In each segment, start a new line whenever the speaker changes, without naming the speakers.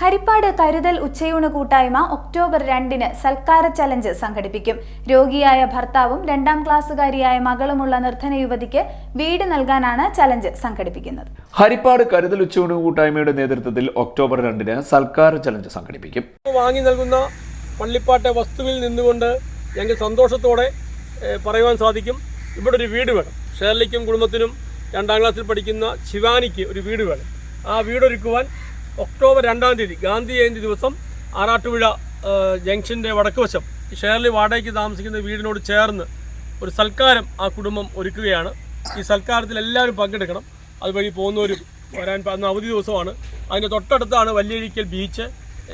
ഹരിപ്പാട് കരുതൽ ഉച്ചയൂണ് കൂട്ടായ്മ ഒക്ടോബർ രണ്ടിന് സൽക്കാര ചലഞ്ച് സംഘടിപ്പിക്കും. രോഗിയായ ഭർത്താവും രണ്ടാം ക്ലാസ്സുകാരിയായ മകളുമുള്ള നിർധന യുവതിക്ക് വീട് നൽകാനാണ് ചലഞ്ച് സംഘടിപ്പിക്കുന്നത്.
ഹരിപ്പാട് കരുതൽ ഉച്ചയൂണ് കൂട്ടായ്മയുടെ നേതൃത്വത്തിൽ ഒക്ടോബർ രണ്ടിന് സൽക്കാര ചലഞ്ച് സംഘടിപ്പിക്കും.
വാങ്ങി നൽകുന്ന പള്ളിപ്പാട്ടെ വസ്തുവിൽ നിന്നുകൊണ്ട് ഞങ്ങൾക്ക് സന്തോഷത്തോടെ പറയുവാൻ സാധിക്കും. ഇവിടെ ഒരു വീട് വേണം. ഷേർലിക്കും കുടുംബത്തിനും രണ്ടാം ക്ലാസ്സിൽ പഠിക്കുന്ന ശിവാനിക്ക് ഒരു വീട് വേണം. ആ വീടൊരുക്കുവാൻ ഒക്ടോബർ രണ്ടാം തീയതി ഗാന്ധി ജയന്തി ദിവസം ആറാട്ടുപുഴ ജംഗ്ഷന്റെ വടക്ക് വശം ഷേർലി വാടകയ്ക്ക് താമസിക്കുന്ന വീടിനോട് ചേർന്ന് ഒരു സൽക്കാരം ആ കുടുംബം ഒരുക്കുകയാണ്. ഈ സൽക്കാരത്തിൽ എല്ലാവരും പങ്കെടുക്കണം. അതുവഴി പോകുന്നവരും വരാൻ അന്ന് അവധി ദിവസമാണ്. അതിന്റെ തൊട്ടടുത്താണ് വല്യഴിക്കൽ ബീച്ച്.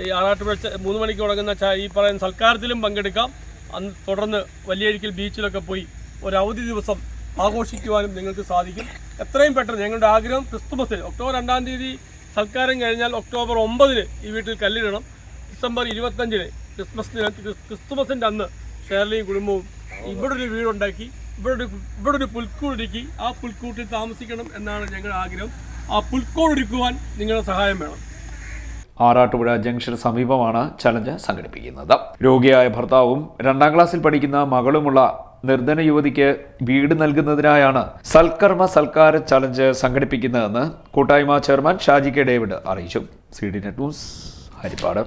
ഈ ആറാട്ടുപുഴ മൂന്ന് മണിക്ക് തുടങ്ങുന്ന ഈ പറയുന്ന സൽക്കാരത്തിലും പങ്കെടുക്കാം. അന്ന് തുടർന്ന് വലിയഴിക്കൽ ബീച്ചിലൊക്കെ പോയി ഒരു അവധി ദിവസം ആഘോഷിക്കുവാനും നിങ്ങൾക്ക് സാധിക്കും. എത്രയും പെട്ടെന്ന് ഞങ്ങളുടെ ആഗ്രഹം ക്രിസ്തുമസിൽ ഒക്ടോബർ രണ്ടാം തീയതി സൽക്കാരം കഴിഞ്ഞാൽ ഒക്ടോബർ ഒമ്പതിന് ഈ വീട്ടിൽ കല്ലിടണം. ഡിസംബർ ഇരുപത്തഞ്ചിന് ക്രിസ്മസ് ദിന. ക്രിസ്- ക്രിസ്തുമസിന്റെ അന്ന് ഷേർലിയും കുടുംബവും ഇവിടെ ഒരു വീടുണ്ടാക്കി ഇവിടെ ഒരു ഇവിടെ ഒരു പുൽക്കൂടൊരുക്കി ആ പുൽക്കൂട്ടിൽ താമസിക്കണം എന്നാണ് ഞങ്ങളുടെ ആഗ്രഹം. ആ പുൽക്കൂടൊരുക്കുവാൻ നിങ്ങളുടെ സഹായം വേണം.
ആറാട്ടുപുഴ ജംഗ്ഷന് സമീപമാണ് ചലഞ്ച് സംഘടിപ്പിക്കുന്നത്. രോഗിയായ ഭർത്താവും രണ്ടാം ക്ലാസ്സിൽ പഠിക്കുന്ന മകളുമുള്ള നിർധന യുവതിക്ക് വീട് നൽകുന്നതിനായാണ് സൽക്കർമ്മ സൽക്കാര ചലഞ്ച് സംഘടിപ്പിക്കുന്നതെന്ന് കൂട്ടായ്മ ചെയർമാൻ ഷാജി കെ ഡേവിഡ് അറിയിച്ചു. C D net news Harippad.